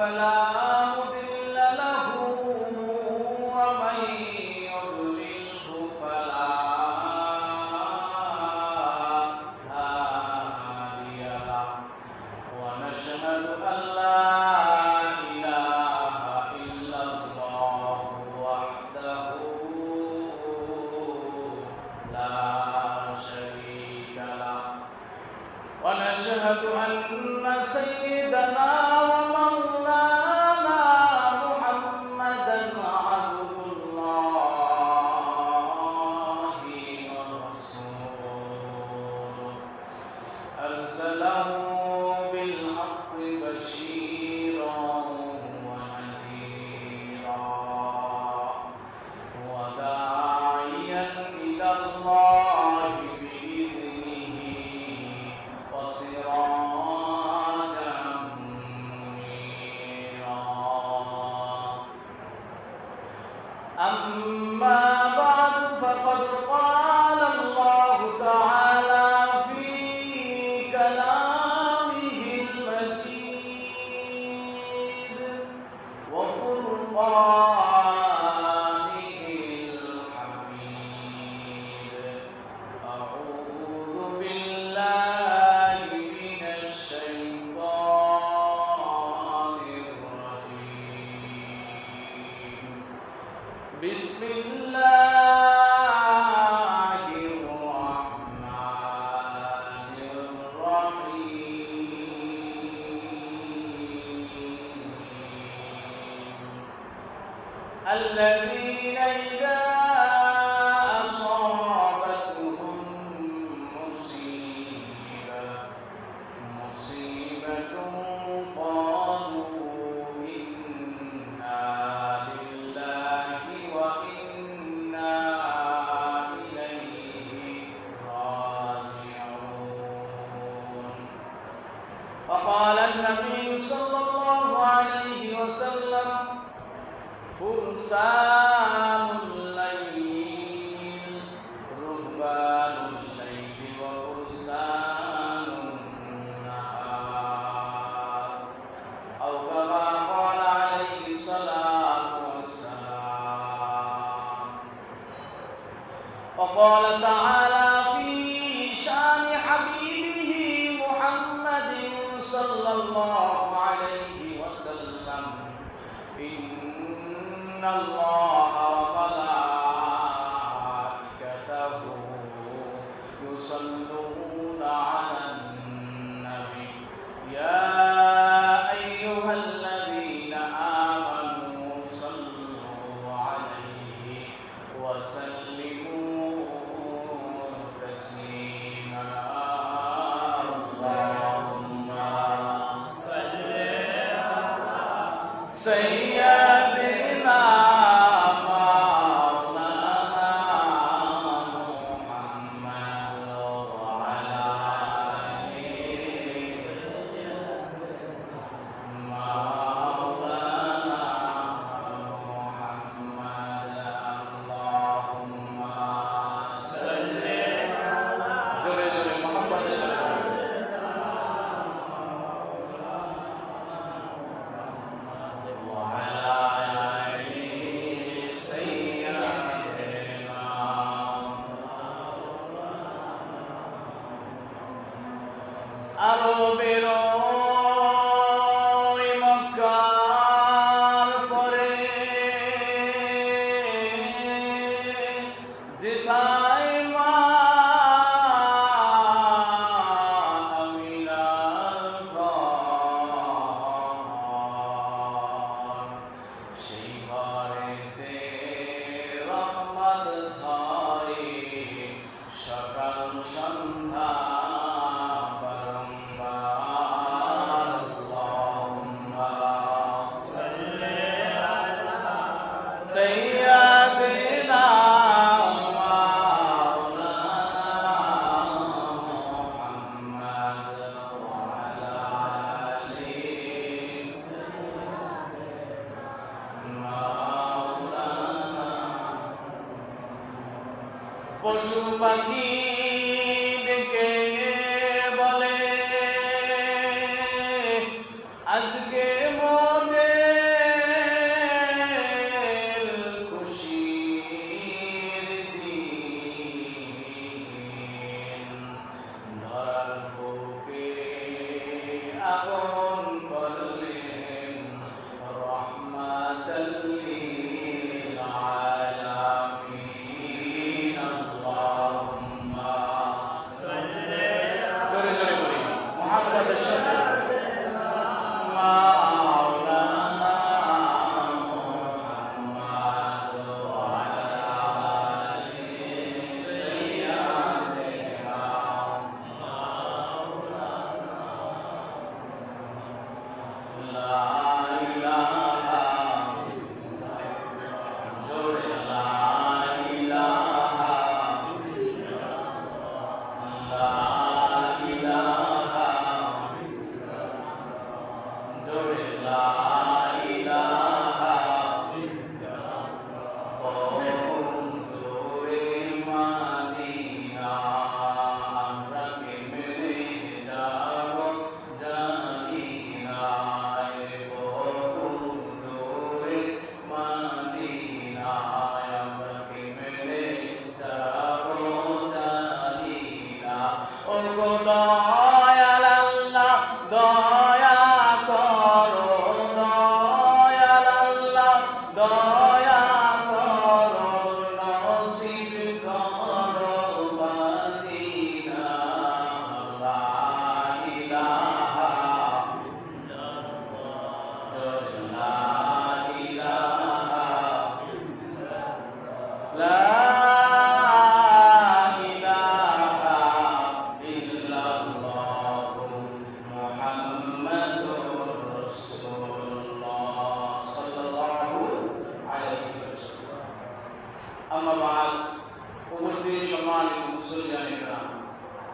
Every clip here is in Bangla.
فلا الذين إذا حبيبه محمد صلى الله عليه وسلم. إن الله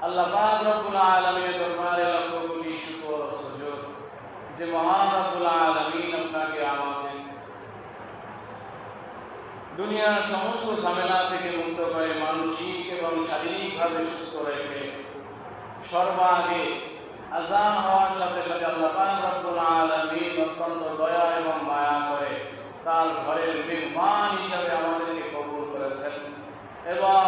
আল্লাহ পাক রব্বুল আলামিনের দরবারে লক্ষ কোটি শুকর ও সুজুদ যে মহান রব্বুল আলামিন আপনাকে আমাদের দুনিয়ার সমস্ত ঝামেলা থেকে মুক্ত করে মানসিক এবং শারীরিকভাবে সুস্থ রেখে সর্বাগে আজান হওয়ার সাথে সাথে আল্লাহ পাক রব্বুল আলামিন অত্যন্ত দয়া এবং মায়া করে তার ঘরের মেহমান হিসাবে আমাদেরকে কবুল করেছেন। এবং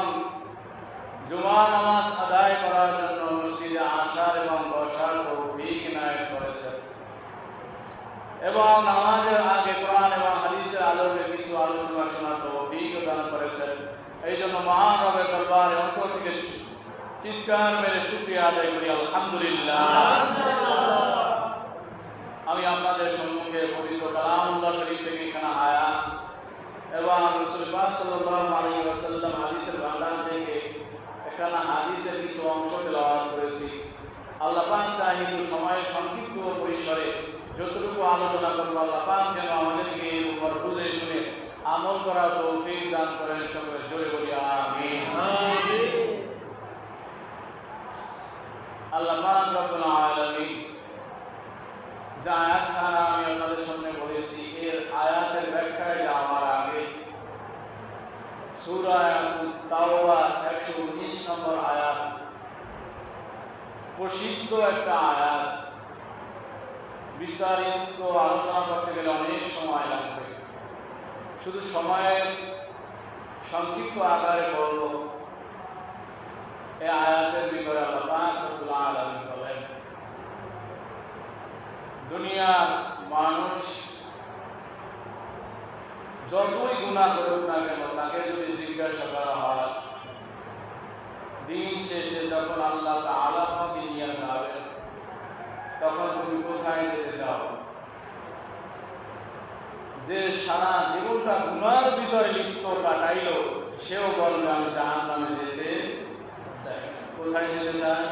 জুমা নামাজ আদায় করার জন্য মসজিদে আসার এবং বসার তৌফিক ইনায়েত করেছেন। এবং নামাজের আগে কোরআন এবং হাদিসের আলোকে কিছু আলোচনা শোনার তৌফিক দান করেছেন। এই জন্য মহান রবের দরবারে অন্তর থেকে চিৎকার মেরে শুকরিয়া আদায় করি। আলহামদুলিল্লাহ। আমি আপনাদের সম্মুখে পবিত্র কালামুল্লাহ শরীফ থেকে এখানে আয়াত এবং রসুল পাক সাল্লাল্লাহু আলাইহি ওয়াসাল্লাম হাদিসের ভান্ডার থেকে এখানে হাদিসের কিছু অংশ তেলাওয়াত করেছি। আল্লাহ পাক চাহিদু সময়ের সংক্ষিপ্ত পরিসরে যতটুকু আলোচনা করব, আল্লাহ পাক যেন আমাদেরকে এর উপর বুঝে শুনে আমল করার তৌফিক দান করেন সকলে। জোরে বলি, আমিন। আল্লাহ পাক রব্বুল আলামিন যে আয়াতখানা আমি আপনাদের সামনে বলেছি, এর আয়াতের ব্যাখ্যায় যাওয়ার আগে সূরা তাওবা 119 নম্বর আয়াত। প্রসিদ্ধ একটা আয়াত। বিস্তারিত আলোচনা করতে গেলে অনেক সময় শুধু সময়ের সংক্ষিপ্ত আকারে বলব, এই আয়াতের ভিতরে আল্লাহ দুনিয়ার মানুষ যতই গুণা করুক না কেন, তাকে যদি জিজ্ঞাসা করা হয়, দিন শেষে যখন আল্লাহ তোমাকে নিয়ে যাবেন তখন তুমি কোথায় যেতে চাও? যে সারা জীবনটা গুনার ভিতরে লিপ্ত কাটাইলো, সেও বলবে, আমি জাহান নামে যেতে চাই কোথায় যেতে চায়?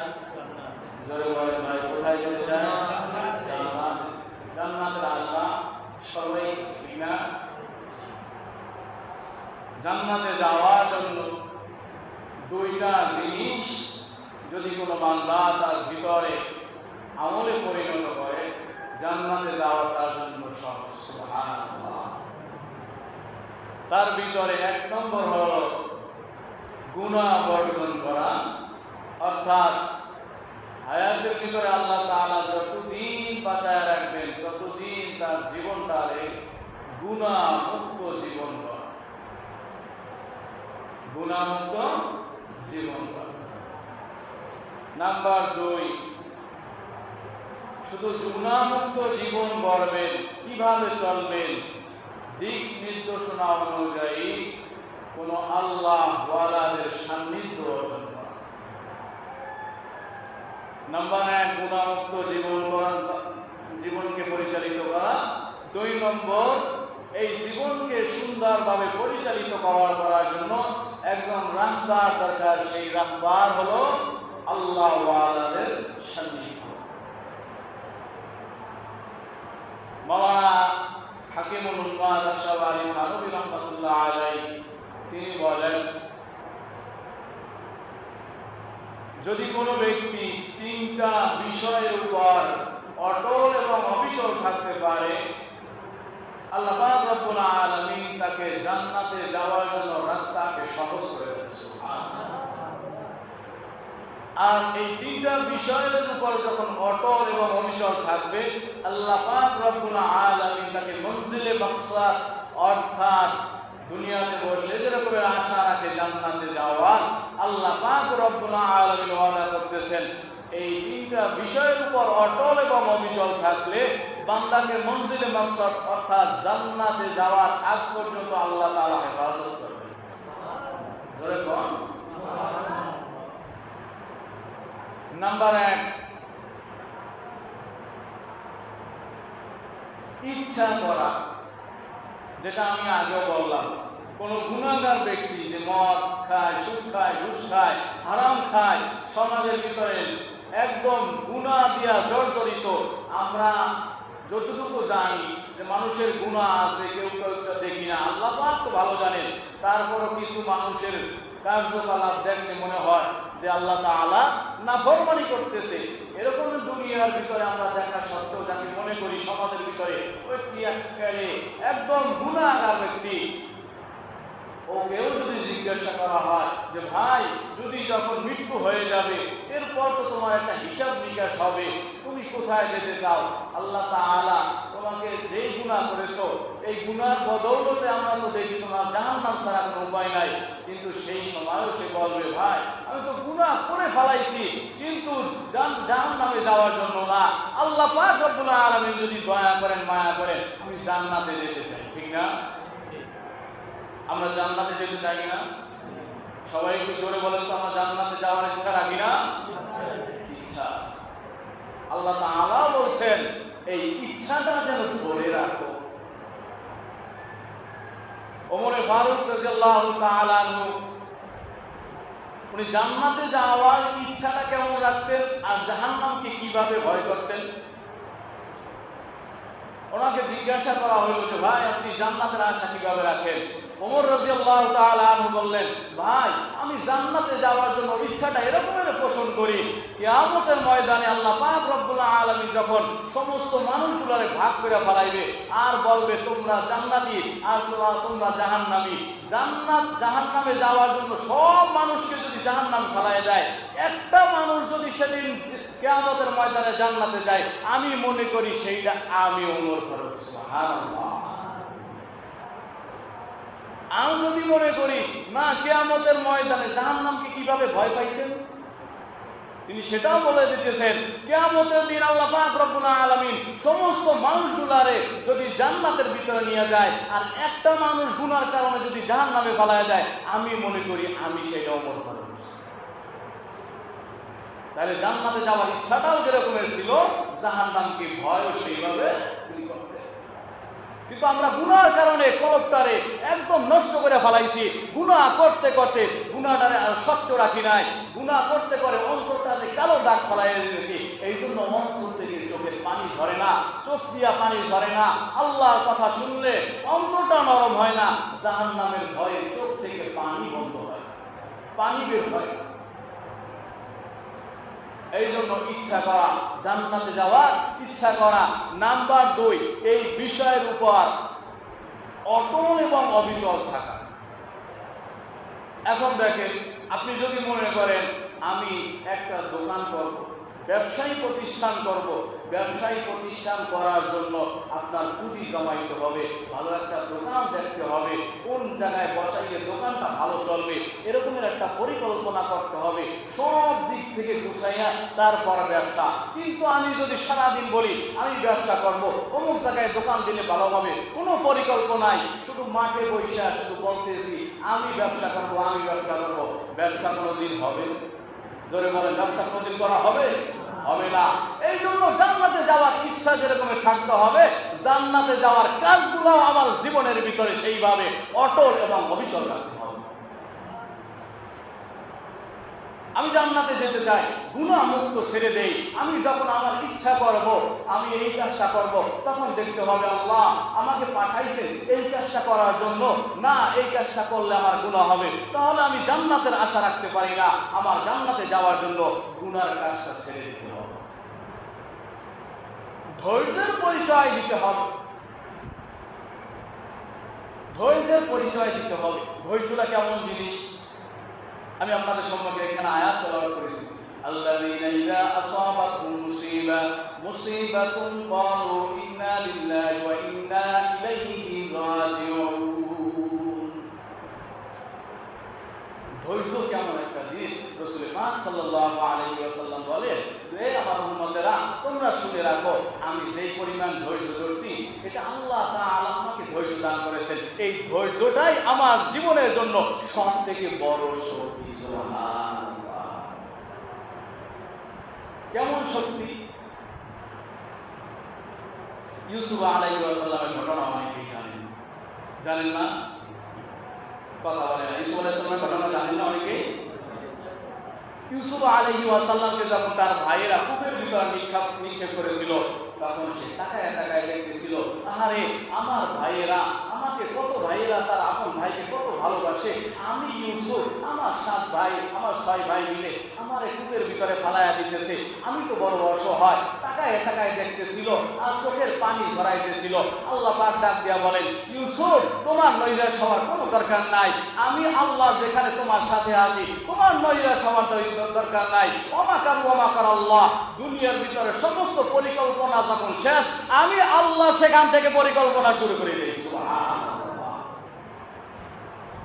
জোরে বলেন ভাই, কোথায় যেতে চায়? জান্নাত। জান্নাতের আশা সবাই ঠিক না? জান্নাতে যাওয়ার জন্য দুইটা জিনিস যদি কোনো বান্দা তার ভিতরে আমলে পরিণত করে, জান্নাতে যাওয়া তার জন্য তার ভিতরে এক নম্বর হল গুণা বর্জন করা। অর্থাৎ হায়াতের ভিতরে আল্লাহ তাআলা যতদিন বাঁচায় রাখবেন, ততদিন তার জীবনটারে গুণা মুক্ত জীবন গুণামুক্ত জীবন নাম্বার দুই, শুধু গুণামুক্ত জীবন গড়বেন, কীভাবে চলবেন? দিক নির্দেশনা অনুযায়ী কোন আল্লাহ ওয়ালাদের সান্নিধ্য অর্জন করা। নাম্বার এক, গুণামুক্ত জীবন জীবনকে পরিচালিত করা। দুই নম্বর, এই জীবনকে সুন্দরভাবে পরিচালিত করার করার জন্য একজন রাহবার দরকার, সেই রাহবার হলো আল্লাহ ওয়ালাদের সান্নিধ্য মাওলানা হাকিমুল উম্মাদ আশরাফ আলী রহমাতুল্লাহ আলাই তিনি বলেন, যদি কোনো ব্যক্তি তিনটা বিষয়ের উপর অটল এবং অবিচল থাকতে পারে আল্লাহ রব্বুল আলামিন তাকে জান্নাতে যাওয়ার জন্য রাস্তাকে সহজ করে সুবহানাল্লাহ। আর এই তিনটা বিষয়ের উপর যখন অটল এবং অবিচল থাকবে, আল্লাহ পাক রব্বুল আলামিন তাকে মনজিলে মাকসাদ অর্থাৎ দুনিয়াতে বসে যেরকম আশা রাখে জান্নাতে যাওয়ার আল্লাহ পাক রব্বুল আলামিন ওয়াদা করতেছেন, এই তিনটা বিষয়ের উপর অটল এবং অবিচল থাকলে বান্দাকে মনজিলে মাকসাদ অর্থাৎ জান্নাতে যাওয়ার আগ পর্যন্ত আল্লাহ তাআলা হেফাজত করবেন। জোরে কোন নাম্বার এক, ইচ্ছা করা, যেটা আমি আগেও বললাম, কোন গুণাগার ব্যক্তি যে মদ খায়, সুদ খায়, ঘুষ খায়, হারাম খায়, সমাজের ভিতরে একদম গুণা দিয়া জর্জরিত, আমরা যতটুকু জানি যে মানুষের গুণা আছে, কেউ কেউ দেখি না। আল্লাহ তো ভালো জানেন। তারপরও কিছু মানুষের কার্যকলাপ দেখলে মনে হয় যে আল্লাহ তা আলাদা না নাফরমানি করতেছে। এরকম দুনিয়ার ভিতরে আমরা দেখা সত্ত্বেও যাকে মনে করি সমাজের ভিতরে ওই একদম গুণাগার ব্যক্তি। ওকেও যদি জিজ্ঞাসা করা হয় যে, ভাই, যদি যখন মৃত্যু হয়ে যাবে, এরপর তো তোমার একটা হিসাব নিকাশ হবে, তুমি কোথায় যেতে চাও? আল্লাহ তাআলা তোমাকে যেই গুণা করেছ, এই গুনার বদৌলতে আমরা তো দেখি তোমার জাহান নাম ছাড়া কোনো উপায় নাই। কিন্তু সেই সময়ও সে বলবে, ভাই, আমি তো গুনাহ করে ফেলাইছি, কিন্তু জাহান নামে যাওয়ার জন্য না। আল্লাহ পাক রব্বুল আলামিন যদি দয়া করেন, মায়া করেন, আমি জান্নাতে যেতে চাই। ঠিক না? আমরা জান্নাতে যেতে চাই না সবাই একটু জোরে বলেন তো, আমরা জান্নাতে যাওয়ার ইচ্ছা রাখি না? ইচ্ছা আল্লাহ তাআলা বলছেন, এই ইচ্ছাটা যেন ধরে রাখো। ওমরে ফারুক রাদিয়াল্লাহু তাআলা আনহু, উনি জান্নাতে যাওয়ার ইচ্ছাটা কেমন রাখতেন আর জাহান্নামকে কীভাবে ভয় করতেন? ওনাকে জিজ্ঞাসা করা হলো যে, ভাই, আপনি জান্নাতের আশা কীভাবে রাখেন? ওমর তাআলা আনহু বললেন, ভাই, আমি জান্নাতে যাওয়ার জন্য ইচ্ছাটা এরকমের পোষণ করি। কিয়ামতের ময়দানে আল্লাহ পাক রব্বুল আলামিন যখন সমস্ত মানুষগুলোরে ভাগ করে ফেলাইবে, আর বলবে, তোমরা জান্নাতি, আর তোমরা তোমরা জাহান্নামী। জান্নাত, জাহান্নামে যাওয়ার জন্য সব মানুষকে যদি জাহান্নামে ফেলাই দেয়, একটা মানুষ যদি সেদিন কেয়ামতের ময়দানে জান্নাতে যায়, আমি মনে করি সেইটা আমি ওমর ফারুক, সুবহানাল্লাহ। আমি যদি মনে করি না কেয়ামতের ময়দানে জাহান্নামকে কীভাবে ভয় পাইতেন? তিনি সেটাও বলে দিতেছেন, কেয়ামতের দিন আল্লাহ পাক রব্বুল আলামিন সমস্ত মানুষগুলারে যদি জান্নাতের ভিতরে নিয়ে যায়, আর একটা মানুষ গুনার কারণে যদি জাহান্নামে ফেলায় যায় আমি মনে করি আমি সেটা অমর করব তাহলে জান্নাতে যাওয়ার ইচ্ছাটাও যেরকমের ছিল, জাহান্নামকে ভয় সেইভাবে কিন্তু আমরা গুনার কারণে কলপটারে একদম নষ্ট করে ফেলাইছি। গুনাহ করতে করতে গুনাহটারে আর স্বচ্ছ রাখি নাই। গুনাহ করতে করে অন্তরটাতে কালো দাগ ফেলাই দিয়েছি এই জন্য অন্তর থেকে চোখের পানি ঝরে না, চোখ দিয়া পানি ঝরে না। আল্লাহর কথা শুনলে অন্তরটা নরম হয় না জাহান নামের ভয়ে চোখ থেকে পানি বন্ধ হয়। পানি বের হয়। এই জন্য ইচ্ছা করা, জান্নাতে যাওয়ার ইচ্ছা করা। নাম্বার দুই, এই বিষয়ের উপর অটল এবং অবিচল থাকা। এখন দেখেন, আপনি যদি মনে করেন, আমি একটা দোকান করব, ব্যবসায়ী প্রতিষ্ঠান করব ব্যবসায়ী প্রতিষ্ঠান করার জন্য আপনার পুঁজি জমাইতে হবে, ভালো একটা দোকান দেখতে হবে, কোন জায়গায় বসাইলে দোকানটা ভালো চলবে, এরকমের একটা পরিকল্পনা করতে হবে, সব দিক থেকে গুছাইয়া তারপর ব্যবসা। কিন্তু আমি যদি সারাদিন বলি, আমি ব্যবসা করব, অমুক জায়গায় দোকান দিলে ভালো হবে, কোনো পরিকল্পনাই শুধু মাঠে বৈশা শুধু বলতেছি, আমি ব্যবসা করব, আমি ব্যবসা করব, ব্যবসা কোনো দিন হবে? জোরে বলেন, ব্যবসা কোনো দিন করা হবে? হবে না। এই জন্য জান্নাতে যাওয়ার ইচ্ছা যেরকম থাকতে হবে, জান্নাতে যাওয়ার কাজগুলো আমার জীবনের ভিতরে সেইভাবে অটল এবং অবিচল রাখতে হবে। আমি জান্নাতে যেতে চাই গুণা মুক্ত ছেড়ে দেই। আমি যখন আমার ইচ্ছা করব, আমি এই কাজটা করব, তখন দেখতে হবে আল্লাহ আমাকে পাঠাইছে এই কাজটা করার জন্য। না, এই কাজটা করলে আমার গুণা হবে। তাহলে আমি জান্নাতের আশা রাখতে পারি না। আমার জান্নাতে যাওয়ার জন্য গুনার কাজটা ছেড়ে দিতে ধৈর্যের পরিচয় দিতে হবে ধৈর্যের পরিচয় দিতে হবে ধৈর্যটা কেমন জিনিস আমি আপনাদের সম্পর্কে এখানে আয়াত তেলাওয়াত করেছি الذين إذا أصابتهم مصيبة مصيبة قالوا إنا لله وإنا إليه راجعون ধৈর্য কেমন একটা জিনিস রসুল পাক সাল্লাল্লাহু আলাইহি ওয়াসাল্লাম রে আমার উম্মতেরা, তোমরা শুনে রাখো, আমি যেই পরিমাণ ধৈর্য ধরছি, এটা আল্লাহ তাআলা আমাকে ধৈর্য দান করেছেন। এই ধৈর্যটাই আমার জীবনের জন্য সব থেকে বড় শক্তি কেমন শক্তি? ইউসুফ আলাইহি ওয়াসাল্লামের ঘটনা অনেকেই জানেন। জানেন না? কথা বলে না। ইউসুফ আলাইহিস সালামের ঘটনা জানেন না অনেকে? ইউসুফ আলাইহি ওয়াসাল্লামকে যখন তার ভাইয়েরা কূপের ভিতর নিক্ষেপ নিক্ষেপ করেছিল, তখন সে তাকায় তাকায় দেখতেছিল, আহারে, আমার ভাইয়েরা আমাকে কত ভাইয়েরা, তার আপন ভাইকে কত ভালোবাসে। আমি ইউসুফ, আমার সাত ভাই, আমার ছয় ভাই মিলে আমার কূপের ভিতরে ফালাইয়া দিতেছে। আমি তো বড় অসহায়। তাকায় তাকায় দেখতেছিল আর চোখের পানি ঝরাইতেছিল। আল্লাহ পাক ডাক দিয়া বলেন, ইউসুফ, তোমার নৈরাশ হওয়ার কোনো দরকার নাই। আমি আল্লাহ যেখানে তোমার সাথে আছি, তোমার নৈরাশ হওয়ার দর- দরকার নাই। অমাকার অমাকার আল্লাহ। দুনিয়ার ভিতরে সমস্ত পরিকল্পনা যখন শেষ, আমি আল্লাহ সেখান থেকে পরিকল্পনা শুরু করে দিয়েছি।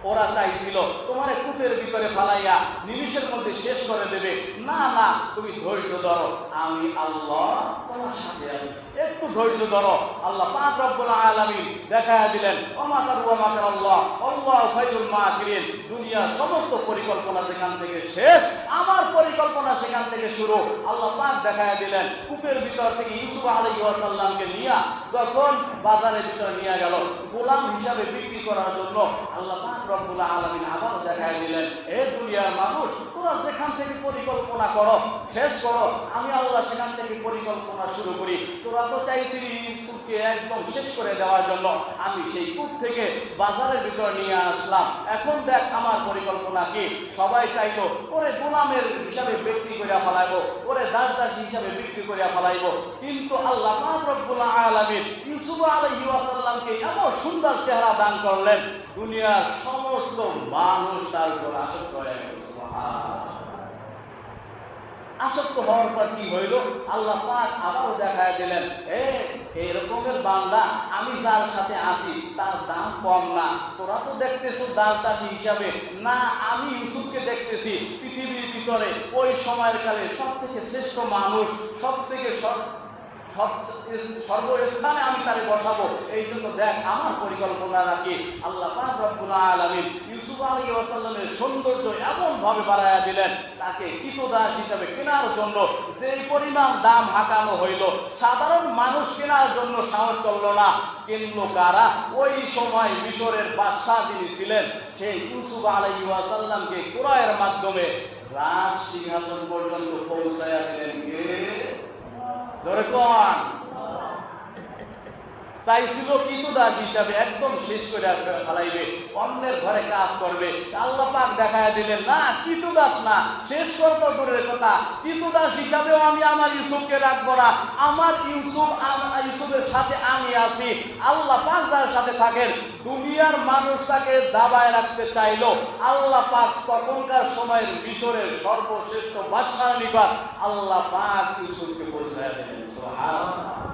ওরা চাইছিল, তোমার কূপের ভিতরে ফালাইয়া নিমিষের মধ্যে শেষ করে দেবে। না না, তুমি ধৈর্য ধরো, আমি আল্লাহ তোমার সাথে আছি। একটু ধৈর্য ধরো। আল্লাহ পাক রব্বুল আলামিন দেখায়া দিলেন অমাকার ওয়ামাকার আল্লাহ আল্লাহ খাইরুল মাকিরিন। দুনিয়ার সমস্ত পরিকল্পনা সেখান থেকে শেষ। আমার পরিকল্পনা সেখান থেকে শুরু। আল্লাহ পাক দেখায়া দিলেন, কূপের ভিতর থেকে ইউসুফ আলাইহি ওয়াসাল্লামকে নিয়ে যখন বাজারের ভিতরে নিয়ে গেল, গোলাম হিসাবে বিক্রি করার জন্য আল্লাহ পাক রব্বুল আলামিন আবার দেখায় দিলেন এ দুনিয়ার মানুষ, তোরা সেখান থেকে পরিকল্পনা করো, শেষ করো। আমি আল্লাহ সেখান থেকে পরিকল্পনা শুরু করি। তোরা তো চাইছিলি ইউসুফকে একদম শেষ করে দেওয়ার জন্য? আমি সেই কূপ থেকে বাজারের ভিতর নিয়ে আসলাম। এখন দেখ আমার পরিকল্পনা কি? সবাই চাইলো, ওরে গোলামের হিসাবে বিক্রি করিয়া ফেলাইবো, ওরে দাস দাস হিসাবে বিক্রি করিয়া ফেলাইবো। কিন্তু আল্লাহ রব্বুল আলামিন ইউসুফ আলাইহি ওয়াসাল্লামকে এমন সুন্দর চেহারা দান করলেন, দুনিয়ার সমস্ত মানুষ তার উপর আসক্ত হয়ে। আসক্ত হওয়ার পর কি হইল? আল্লাহ পাক আবারও দেখায় দিলেন, এ এরকমের বান্দা, আমি যার সাথে আছি, তার দাম কম না। তোরা তো দেখতেছো দাস দাসী হিসাবে। না, আমি ইউসুফকে দেখতেছি, পৃথিবীর ভিতরে ওই সময়ের কালে সব থেকে শ্রেষ্ঠ মানুষ সব থেকে সব- সর্বস্থানে আমি তারে বসাবো। এই জন্য দেখ, আমার পরিকল্পনা রাখি আল্লাহ আলামিন ইউসুফ আলাইহিস ওয়াসাল্লামের সৌন্দর্য এমন ভাবে বাড়ায়া দিলেন, তাকে কৃতদাস হিসাবে কেনার জন্য যে পরিমাণ দাম হাঁকানো হইল, সাধারণ মানুষ কেনার জন্য সাহস করল না। কিনলো কারা? ওই সময় মিশরের বাদশাহ যিনি ছিলেন, সেই ইউসুফ আলাইহিস ওয়াসাল্লামকে ক্রয়ের মাধ্যমে রাজ সিংহাসন পর্যন্ত পৌঁছায়া দিলেন জোরে কোন চাইছিল কিতু দাস হিসাবে একদম শেষ করে ফেলাইবে, অন্যের ঘরে কাজ করবে। আল্লাহ পাক দেখায় দিলেন, না কিতু দাস না, শেষ করতো দূরের কথা। কিতু দাস হিসাবেও আমি আমার ইউসুফকে রাখব না। আমার ইউসুফ ইউসুফের সাথে আমি আছি। আল্লাহ পাক যার সাথে থাকেন, দুনিয়ার মানুষ তাকে দাবায় রাখতে চাইলো। আল্লাহ পাক তখনকার সময়ের মিশরের সর্বশ্রেষ্ঠ বাদশাহ নিকট আল্লাহ পাক ইউসুফকে পৌঁছায় দিলেন। সুবহানাল্লাহ।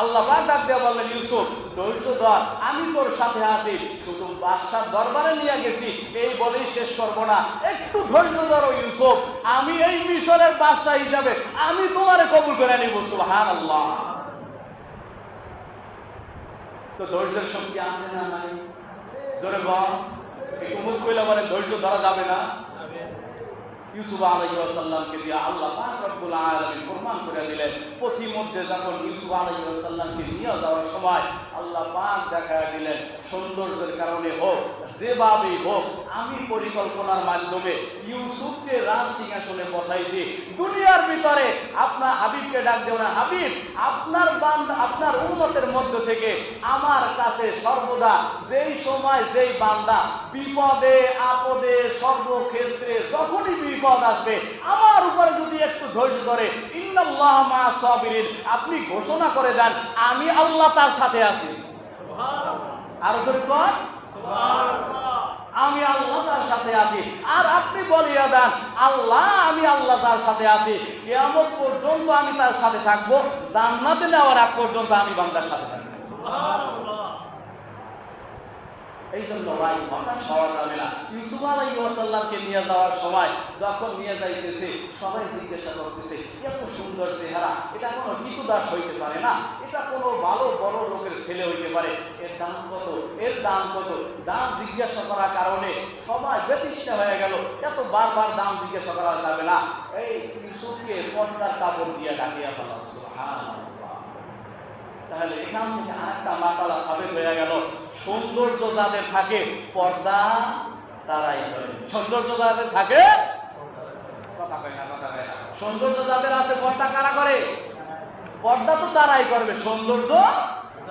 আল্লাহ ডাক দিয়ে বললেন, ইউসুফ ধৈর্য ধর, আমি তোর সাথে আছি। শুধু বাদশার দরবারে নিয়ে গেছি, এই বলেই শেষ করব না। একটু ধৈর্য ধরো, ইউসুফ, আমি এই মিশরের বাদশাহ হিসাবে, আমি তোমারে কবুল করে নিব, সুবহানাল্লাহ। তো ধৈর্যের শক্তি আছে না নাই? জোরে বল। একটু মুখ কইলে বলে ধৈর্য ধরা যাবে না? ইউসুফ আলাইসাল্লামকে দিয়ে আল্লাহ পাক আলমী প্রমাণ করে দিলেন। পথি মধ্যে যখন ইউসুফ আলাইসাল্লামকে নিয়ে যাওয়ার সময় আল্লাহ পাক দেখা দিলেন, সৌন্দর্যের কারণে হোক যেভাবেই হোক আমি পরিকল্পনার মাধ্যমে ইউসুফকে রাজ সিংহাসনে বসাইছি। দুনিয়ার ভিতরে আপনার হাবিবকে ডাক দেও না। হাবিব আপনার বান্দ আপনার উন্নতের মধ্য থেকে আমার কাছে সর্বদা যেই সময় যেই বান্দা বিপদে আপদে সর্বক্ষেত্রে যখনই বিপদ আসবে আমার উপরে যদি একটু ধৈর্য ধরে ইন্নাল্লাহ মা সাবিরিন আপনি ঘোষণা করে দেন আমি আল্লাহ তার সাথে আছি। আর জোরে কর আমি আল্লাহ তার সাথে আছি। আর আপনি বলিয়া দেন, আল্লাহ, আমি আল্লাহ তার সাথে আছি। কেয়ামত পর্যন্ত আমি তার সাথে থাকব। জান্নাতে নেওয়ার আগ পর্যন্ত আমি বান্দার সাথে থাকব। এই জন্য ভাই হতাশ হওয়া যাবে না। ইউসুফ আলাইসাল্লামকে নিয়ে যাওয়ার সময় যখন নিয়ে যাইতেছে, সবাই জিজ্ঞাসা করতেছে, এত সুন্দর চেহারা, এটা কোনো দাস হইতে পারে না? এটা কোনো ভালো, বড় লোকের ছেলে হইতে পারে? এর দাম কত? এর দাম কত? দাম জিজ্ঞাসা করার কারণে সবাই ব্যতিষ্ঠ হয়ে গেল। এত বারবার দাম জিজ্ঞাসা করা যাবে না। এই ইউসুফকে পর্দার কাপড় দিয়ে ডাকিয়া ফেলা তাহলে এখান থেকে আরেকটা মাসালা সাবেত হয়ে গেল। সৌন্দর্য যাদের থাকে, পর্দা তারাই করে। সৌন্দর্য যাদের থাকে। সৌন্দর্য যাদের আছে, পর্দা কারা করে? পর্দা তো তারাই করবে, সৌন্দর্য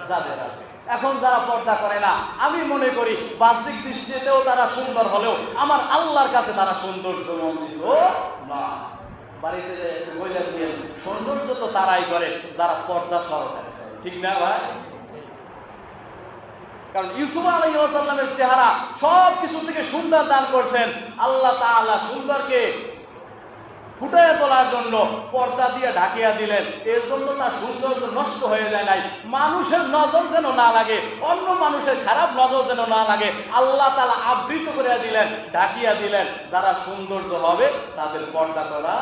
যাদের আছে। এখন যারা পর্দা করে না, আমি মনে করি বাহ্যিক দৃষ্টিতেও তারা সুন্দর হলেও আমার আল্লাহর কাছে তারা সৌন্দর্য মন্ডিত না। বাড়িতে সৌন্দর্য তো তারাই করে, যারা পর্দা সহকারে চলে। ঠিক না ভাই? কারণ ইউসুফ আলাই ওয়াসাল্লামের চেহারা সব কিছু থেকে সুন্দর দান করছেন। আল্লাহ তাআলা সুন্দরকে ফুটিয়ে তোলার জন্য পর্দা দিয়ে ঢাকিয়া দিলেন। এর জন্য তার সৌন্দর্য নষ্ট হয়ে যায় নাই। মানুষের নজর যেন না লাগে, অন্য মানুষের খারাপ নজর যেন না লাগে, আল্লাহ তালা আবৃত করে দিলেন, ঢাকিয়া দিলেন। যারা সৌন্দর্য হবে তাদের পর্দা করা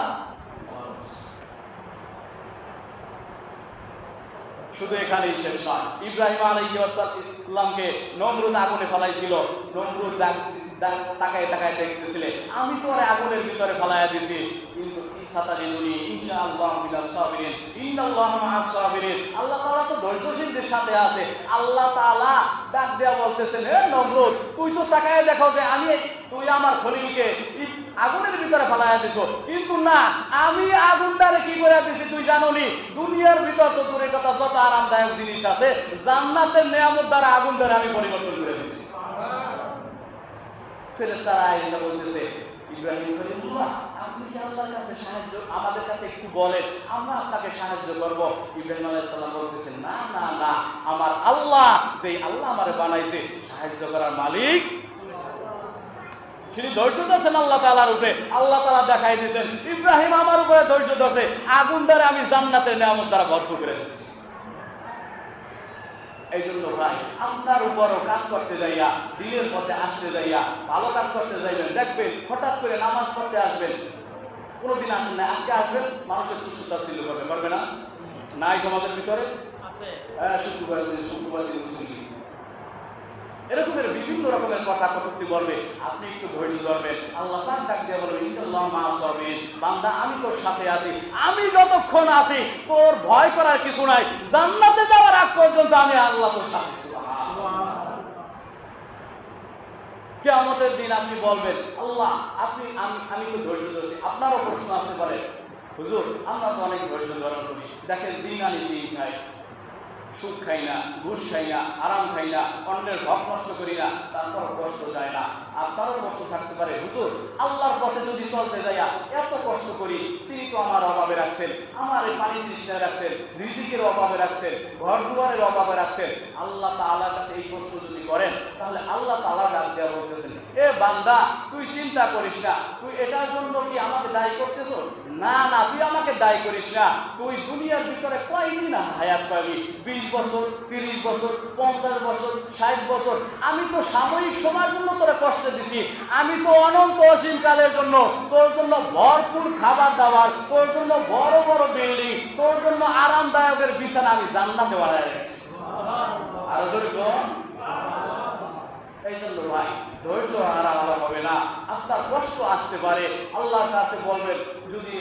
শুধু এখানেই শেষ নয়। ইব্রাহিম আলাইসাল্লামকে নমরুদ আগুনে ফলাইছিল। নমরুদ তাকায় তাকায় দেখতেছিলে আমি তো আগুনের ভিতরে ফেলাইয়া দিছি। কিন্তু সাতালিদুনি ইনশাআল্লাহ সাবিরিন। ইন্নাল্লাহ সাবিরিন। আল্লাহ তাআলা তো ধৈর্যশীলদের সাথে আছে। আল্লাহ তাআলা ডাক দেয়া বলতেছেন, হে নমরুদ, তুই তো তাকায় দেখো যে আমি, তুই আমার খলিলকে আগুনের ভিতরে ফেলাইয়া দিছো। কিন্তু না, আমি আগুনটারে কি করে দিছি তুই জানো নি দুনিয়ার ভিতর তো দূরের কথা, যত আরামদায়ক জিনিস আছে, জান্নাতের নিয়ামত দ্বারা আগুন দ্বারা আমি পরিবর্তন করে দিছি। ফেরেস্তারা এটা বলতেছে, ইব্রাহিম খলিলুল্লাহ আপনি আল্লাহর কাছে সাহায্য আমাদের কাছে একটু বলেন, আমরা আপনাকে সাহায্য করব। ইব্রাহিম বলতেছেন, না না না, আমার আল্লাহ, যেই আল্লাহ আমারে বানাইছে, সাহায্য করার মালিক তিনি ধৈর্য ধরছেন আল্লাহ তালার উপরে। আল্লাহ তালা দেখাই দিয়েছেন, ইব্রাহিম আমার উপরে ধৈর্য ধরছে, আগুন দ্বারা আমি জান্নাতের নিয়ামত দ্বারা ভরপুর করে দিচ্ছি এই জন্য ভাই, আপনার উপরও কাজ করতে যাইয়া, দিনের পথে আসতে যাইয়া, ভালো কাজ করতে যাইবেন, দেখবেন হঠাৎ করে নামাজ পড়তে আসবেন কোনোদিন আসেন না আজকে আসবেন মানুষের তুচ্ছতা ছিল করবে করবে না? নাই সমাজের ভিতরে? হ্যাঁ শুক্রবার দিন শুক্রবার দিন মুসলিম এরকমের বিভিন্ন রকমের কথা কটুক্তি বলবে। আপনি একটু ধৈর্য ধরবেন। আল্লাহ পাক ডাক দিয়ে বলবে ইন্নাল্লাহ মা সাবিরিন বান্দা আমি তোর সাথে আছি। আমি যতক্ষণ আছি তোর ভয় করার কিছু নাই। জান্নাতে যাওয়ার আগ পর্যন্ত আমি আল্লাহ তোর সাথে কেয়ামতের দিন আপনি বলবেন, আল্লাহ, আপনি, আমি আমি তো ধৈর্য ধরছি। আপনারও প্রশ্ন আসতে পারে। হুজুর, আমরা তো অনেক ধৈর্য ধারণ করি। দেখেন, দিন আনি দিন খাই সুদ খাই না ঘুষ খাই না আরাম খাই না অন্যের হক নষ্ট করি না তারপর কষ্ট যায় না। আপনারও কষ্ট থাকতে পারে, হুজুর। আল্লাহর পথে যদি চলতে যাইয়া এত কষ্ট করি, তিনি তো আমার অভাবে রাখছেন, আমার এই পানি তৃষ্ণায় রাখছেন, রিজিকের অভাবে রাখছেন ঘর দুয়ারের অভাবে রাখছেন। আল্লাহ তাআলার কাছে এই কষ্ট যদি করেন, তাহলে আল্লাহ তাআলা ডাক দেওয়া বলতেছেন, এ বান্দা, তুই চিন্তা করিস না, তুই এটার জন্য কি দায়ী করতেছ? না না, তুই আমাকে দায়ী করিস না। তুই দুনিয়ার ভিতরে কয়দিন হায়াত পাবি? বিশ বছর, তিরিশ বছর, পঞ্চাশ বছর, ষাট বছর। আমি তো সাময়িক সময়ের জন্য তোরা কষ্ট দিছি। আমি তো অনন্ত অসীম কালের জন্য তোর জন্য ভরপুর খাবার দাবার, তোর জন্য বড় বড় বিল্ডিং, তোর জন্য আরামদায়কের বিছানা আমি জান্নাতে রেখেছি। আরও। এই জন্য ভাই, ধৈর্য হারা হওয়া হবে না। আপনার কষ্ট আসতে পারে, আল্লাহর কাছে বলবেন, যদি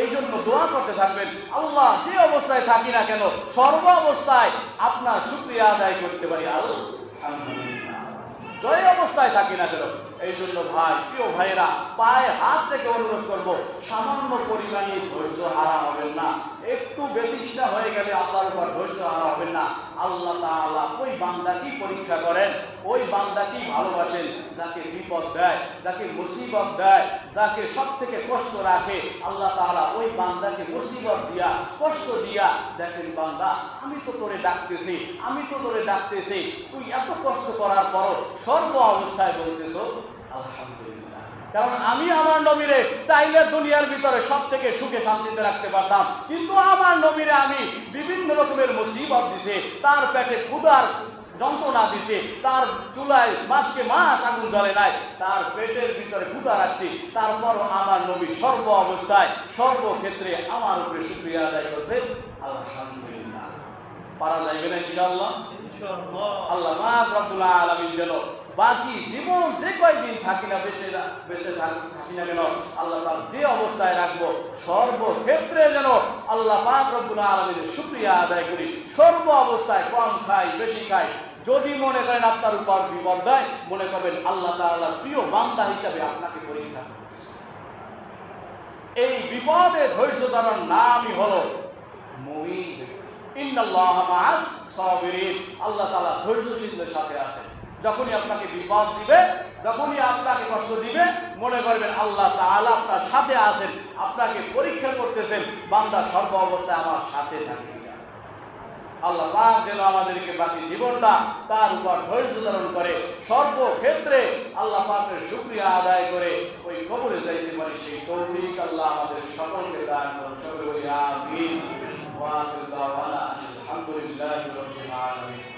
এই জন্য দোয়া করতে থাকবেন, আল্লাহ যে অবস্থায় থাকি না কেন, সর্ব অবস্থায় আপনার শুক্রিয়া আদায় করতে পারি। আলহামদুলিল্লাহ। জয় অবস্থায় থাকি না কেন, এই জন্য ভাই, প্রিয় ভাইরা পায়ে হাত থেকে অনুরোধ করব, সামান্য পরিমাণে ধৈর্য হারা হবেন না। একটু ব্যতিষ্ঠা হয়ে গেলে আল্লাহর উপর ধৈর্য হারা হবেন না। আল্লাহ তাআলা ওই বান্দাকেই পরীক্ষা করেন, ওই বান্দাকেই ভালোবাসেন, যাকে বিপদ দেয়, যাকে মুসিবত দেয়, যাকে সব থেকে কষ্ট রাখে। আল্লাহ তাআলা ওই বান্দাকে মুসিবত দিয়া, কষ্ট দিয়া দেখেন, বান্দা, আমি তো তোরে ডাকতেছি, আমি তো তোরে ডাকতেছি, তুই এত কষ্ট করার পরও সর্ব অবস্থায় বলতেছো, আলহামদুলিল্লাহ। কারণ আমি আমার নবীরে চাইলে দুনিয়ার ভিতরে সব থেকে সুখে শান্তিতে রাখতে পারতাম। কিন্তু আমার নবীরে আমি বিভিন্ন রকমের মুসিবত দিছে তার পেটে ক্ষুধার যন্ত্রণা দিছে তার চুলায় মাসকে মাস আগুন জ্বলে নাই তার পেটের ভিতরে ক্ষুধা রাখছি। তারপর আমার নবী সর্ব অবস্থায় সর্বক্ষেত্রে আমার উপরে শুক্রিয়া আদায় করছে। আলহামদুলিল্লাহ। পারা যাইবে না ইনশাআল্লাহ। আল্লাহ পাক রব্বুল আলামিন যেন বাকি জীবন যে কয়দিন থাকি না বেঁচে না বেঁচে থাকি না কেন আল্লাহ পাক যে অবস্থায় রাখব, সর্বক্ষেত্রে যেন আল্লাহ পাক রব্বুল আলামিনের শুকরিয়া আদায় করি। সর্ব অবস্থায় কম খাই, বেশি খাই। যদি মনে করেন আপনার উপর বিপদ দেয়, মনে করবেন আল্লাহ তাআলার প্রিয় বান্দা হিসাবে আপনাকে পরীক্ষা এই বিপদে ধৈর্য ধরার নামই হলো মুমিন। ইন্নাল্লাহ মাআস সাবিরিন। আল্লাহ তাআলা ধৈর্যশীলদের সাথে আছে যখনই আপনাকে বিপদ দিবে, যখনই আপনাকে কষ্ট দিবে, মনে করবেন আল্লাহ তাআলা আপনার সাথে আছেন, আপনাকে পরীক্ষা করতেছেন, বান্দা সর্ব অবস্থায় আমার সাথে থাকে। আল্লাহ যেন আমাদেরকে বাকি জীবনটা তার উপর ধৈর্য ধারণ করে, সর্বক্ষেত্রে আল্লাহ পাকের শুকরিয়া আদায় করে, ওই কবরে যাইতে পারি সেই তৌফিক আল্লাহ আমাদের সকলকে দান করুন। সকলে আমিন। ওয়া আলহামদুলিল্লাহি রাব্বিল